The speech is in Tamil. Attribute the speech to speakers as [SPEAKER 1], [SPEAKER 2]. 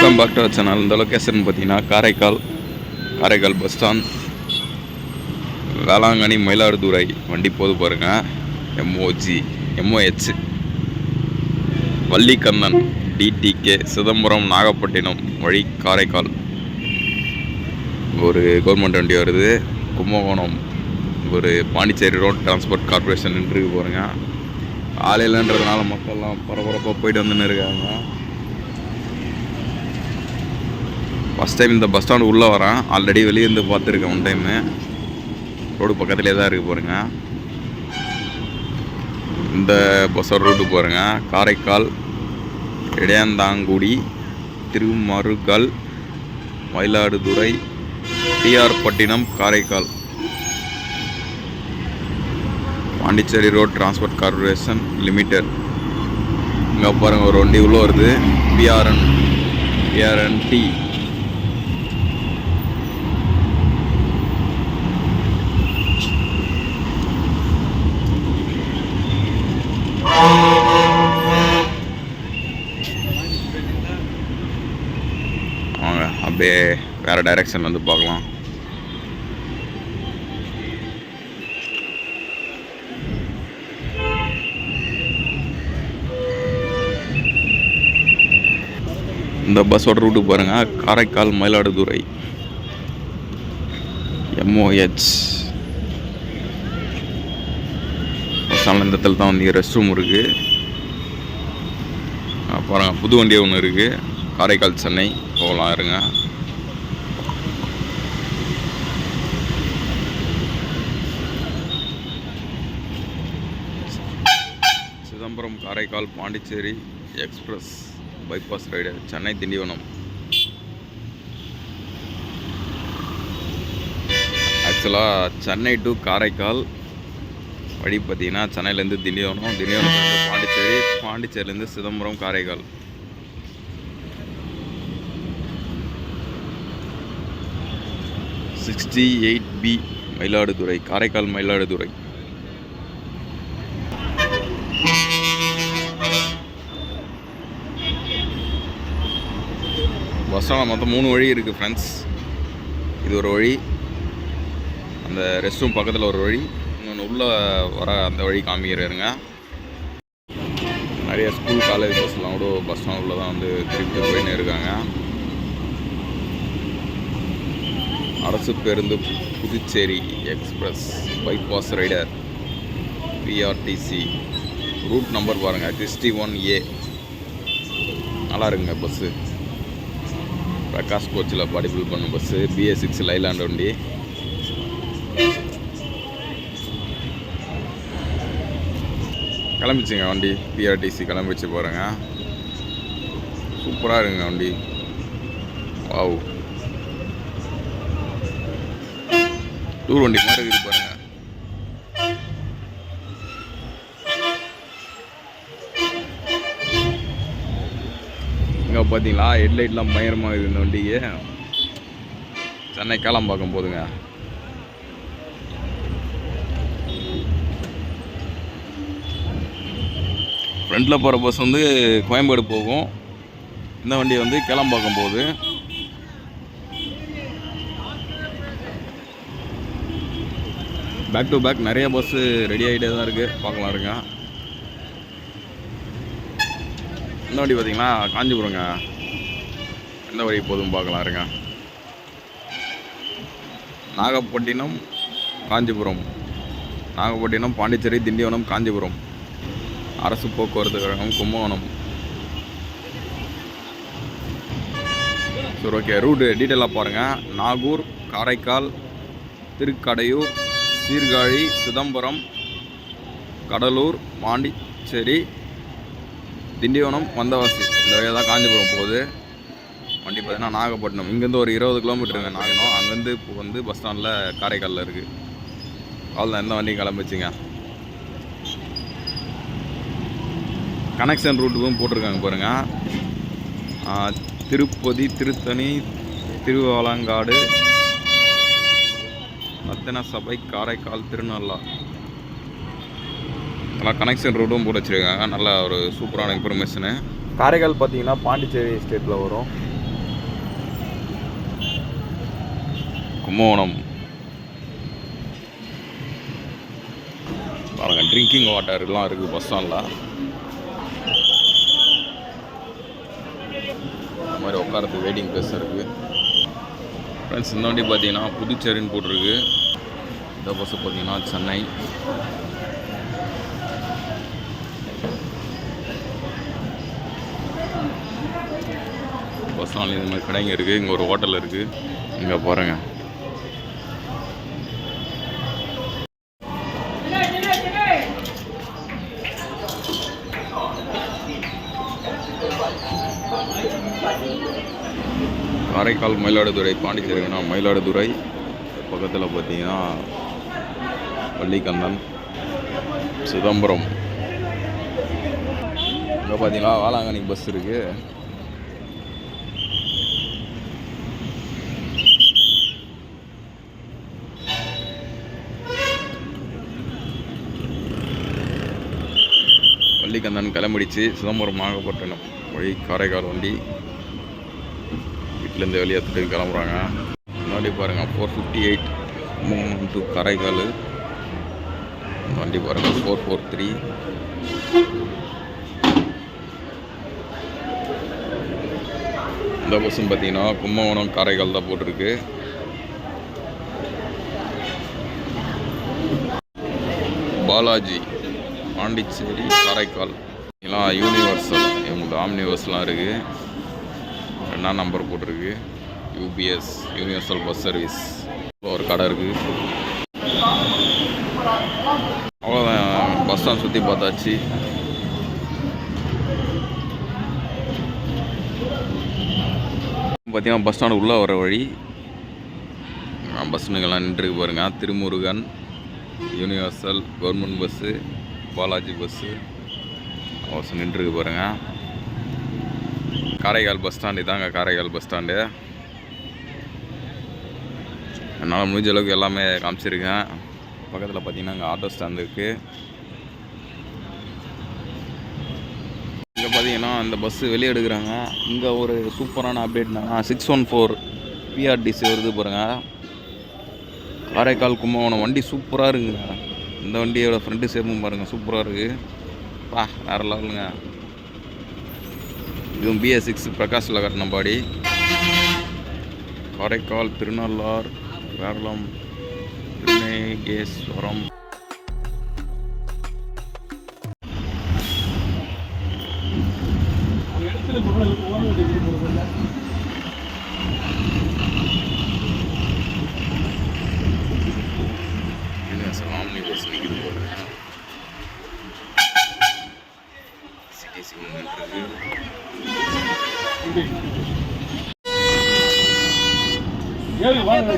[SPEAKER 1] வெல்கம் பேக் டு சேனல் இந்த லொக்கேஷன் பார்த்தீங்கன்னா காரைக்கால் காரைக்கால் பஸ் ஸ்டாண்ட் வேளாங்கண்ணி மயிலாடுதுறை வண்டி போது பாருங்கள் MOG MOH Vallikannan TTK Chidambaram Nagapattinam வழி காரைக்கால். ஒரு கவர்மெண்ட் வண்டி வருது. கும்பகோணம் ஒரு பாண்டிச்சேரி ரோட் டிரான்ஸ்போர்ட் கார்பரேஷன் நின்று பாருங்க. ஆலையிலன்றதுனால மக்கள்லாம் பரபரப்பாக போயிட்டு வந்துன்னு இருக்காங்க. ஃபஸ்ட் டைம் இந்த பஸ் ஸ்டாண்ட் உள்ளே வரேன் ஆல்ரெடி வெளியே இருந்து பார்த்துருக்கேன் ஒன் டைமு ரோடு பக்கத்துலேயே தான் இருக்குது பாருங்க. இந்த பஸ்ஸோட ரூட்டு பாருங்க. Karaikal Idaiyathangudi Thirumarugal Mayiladuthurai TR Pattinam Karaikal. Pondicherry road transport corporation limited இங்கே பாருங்கள் ஒரு வண்டி உள்ளே வருது. பிஆர்என் பிஆர்என் டி அப்படியே வேறு டைரெக்ஷன் வந்து பார்க்கலாம். இந்த பஸ்ஸோட ரூட்டு பாருங்கள் காரைக்கால் மயிலாடுதுறை. எம்ஓஹெச் பஸ் இந்த இடத்துல தான் வந்து ரெஸ்ட் ரூம் இருக்குது பாருங்கள் புது வண்டி ஒன்று இருக்குது காரைக்கால் சென்னை. போகலாம் இருங்க. Chidambaram Karaikal Pondicherry express bypass ride Chennai Tindivanam. ஆக்சுவலாக சென்னை டு காரைக்கால் வழி பார்த்தீங்கன்னா சென்னையிலேருந்து திண்டிவனம் திண்டிவனத்துலேருந்து Pondicherry பாண்டிச்சேரியிலேருந்து Chidambaram Karaikal. Sixty eight B Mayiladuthurai Karaikal Mayiladuthurai. Bus ஸ்டாண்டில் மொத்தம் மூணு வழி இருக்குது ஃப்ரெண்ட்ஸ் இது ஒரு வழி. அந்த ரெஸ்ட் ரூம் பக்கத்தில் ஒரு வழி. இன்னொன்று உள்ளே வர அந்த வழி காமிக்கிறாருங்க. நிறைய ஸ்கூல் காலேஜ் பஸ்லாம் கூட பஸ் ஸ்டாண்ட் உள்ள தான் வந்து திருப்பி போயின்னு இருக்காங்க. அரசு பேருந்து Puducherry express bypass rider PRTC route number பாருங்கள் சிக்ஸ்டி ஒன் ஏ நல்லா இருக்குங்க பஸ்ஸு பிரகாஷ் கோச்சில் பாடி பண்ணும் பஸ்ஸு பிஏ சிக்ஸ் லைலாண்ட் வண்டி கிளம்பிச்சுங்க வண்டி பிஆர்டிசி கிளம்பிச்சு போகிறேங்க சூப்பராக இருக்குங்க வண்டி. வாவ் டூர் வண்டி மாதிரி இருக்குது பாருங்கள் பார்த்தீங்களா? ஹெட்லைட்லாம் பயங்கரமாக இருக்குது இந்த வண்டிக்கு. சென்னை கேளம்பாக்கம் போதுங்க. ஃப்ரண்ட்டில் போகிற பஸ் வந்து கோயம்பேடு போகும். இந்த வண்டியை வந்து கேளம்பாக்கம் போகுது பேக் டு பேக் நிறைய பஸ்ஸு ரெடி ஆகிட்டே தான் இருக்குது பார்க்கலாம் இருங்க. இந்த வண்டி பார்த்தீங்கன்னா காஞ்சிபுரங்க. எந்த வழி போதும் பார்க்கலாம் இருங்க. நாகப்பட்டினம் காஞ்சிபுரம். நாகப்பட்டினம் பாண்டிச்சேரி திண்டிவனம் காஞ்சிபுரம். அரசு போக்குவரத்து கழகம் கும்பகோணம். சரி ஓகே. ரூட்டு டீட்டெயிலாக பாருங்கள் நாகூர் காரைக்கால் திருக்கடையூர் சீர்காழி சிதம்பரம் கடலூர் பாண்டிச்சேரி திண்டிவனம் வந்தவாசி. இந்த வழியாக தான் காஞ்சிபுரம் போகுது. வண்டி பார்த்தீங்கன்னா நாகப்பட்டினம். இங்கேருந்து ஒரு இருபது கிலோமீட்டருங்க நாகனம் அங்கேருந்து இப்போ வந்து பஸ் ஸ்டாண்டில் காரைக்காலில் இருக்குது அவ்வளோதான் எந்த வண்டியும் கிளம்பிச்சுங்க. கனெக்ஷன் ரூட்டுக்கும் போட்டிருக்காங்க பாருங்கள் திருப்பதி திருத்தணி திருவாலங்காடு ரத்தன சபை காரைக்கால் திருநள்ளாறு. நல்லா கனெக்ஷன் ரோடும் போட்டு வச்சுருக்காங்க. நல்லா ஒரு சூப்பரான இன்ஃபர்மேஷனு காரைக்கால் பார்த்தீங்கன்னா பாண்டிச்சேரி ஸ்டேட்டில் வரும். கும்பகோணம். பாருங்கள் ட்ரிங்கிங் வாட்டர்லாம் இருக்குது பஸ் ஸ்டாண்டில் இந்த மாதிரி உட்காரத்துக்கு வெயிட்டிங் ப்ளஸ் இருக்குது ஃப்ரெண்ட்ஸ் இந்த வண்டி பார்த்தீங்கன்னா புதுச்சேரின்னு போட்டிருக்கு. இந்த பஸ்ஸு பார்த்தீங்கன்னா சென்னை. ரசம் இந்த மாதிரி கடைங்க இருக்குது இங்கே ஒரு ஹோட்டல் இருக்குது இங்கே போகிறேங்க காரைக்கால் மயிலாடுதுறை பாண்டிச்சேரினா மயிலாடுதுறை. பக்கத்தில் பார்த்தீங்கன்னா வள்ளிக்கந்தன் சிதம்பரம். இங்கே பார்த்தீங்கன்னா வேளாங்கண்ணி பஸ் இருக்குது வள்ளிக்கந்தன் கிளம்பிடுச்சு. சிதம்பரம் நாகப்பட்டினம் வழி காரைக்கால் வண்டி. வீட்டிலேருந்து வெளியே கிளம்புறாங்க. முன்னாடி பாருங்கள் four fifty eight to Karaikal. வண்டி பாருங்கள் ஃபோர் ஃபோர் த்ரீ இந்த பஸ்ஸும் பார்த்தீங்கன்னா கும்பகோணம் காரைக்கால் தான் போட்டிருக்கு. பாலாஜி. பாண்டிச்சேரி காரைக்கால். இதெல்லாம் யூனிவர்சல் இவங்களுக்கு ஆம்னிவர்ஸ்லாம் இருக்குது ரெண்டாம் நம்பர் போட்டிருக்கு. யூபிஎஸ் யூனிவர்சல் பஸ் சர்வீஸ் ஒரு கடை இருக்குது அவ்வளோதான். பஸ் ஸ்டாண்ட் சுற்றி பார்த்தாச்சு. பார்த்தீங்கன்னா பஸ் ஸ்டாண்டு உள்ளே வர வழி. பஸ்ஸுங்கெல்லாம் நின்றுருக்கு பாருங்க. Thirumurugan universal government bus Balaji bus. Bus நின்றுருக்கு பாருங்க. காரைக்கால் பஸ் ஸ்டாண்டு இதாங்க காரைக்கால் பஸ் ஸ்டாண்டு. என்னால் முடிஞ்ச அளவுக்கு எல்லாமே காமிச்சிருக்கேன். பக்கத்தில் பார்த்தீங்கன்னா இங்கே ஆட்டோ ஸ்டாண்ட் இருக்குது இங்கே பார்த்தீங்கன்னா இந்த பஸ்ஸு வெளியே எடுக்கிறாங்க. இங்கே ஒரு சூப்பரான அப்டேட்னா சிக்ஸ் ஒன் ஃபோர் பிஆர்டிசி வருது பாருங்கள் காரைக்கால் கும்பகோணம் வண்டி சூப்பராக இருக்குங்க. இந்த வண்டியோட ஃப்ரண்ட்டு சேமும் பாருங்கள் சூப்பராக இருக்குது பா வேறு லெவலுங்க இதுவும் பிஎஸ் சிக்ஸ் பிரகாஷில் கட்டின பாடி. காரைக்கால் திருநள்ளார் கேரளம் திருநேகேஸ்வரம் யூனிவர்சல் இருக்கு
[SPEAKER 2] ஏறி வாங்க.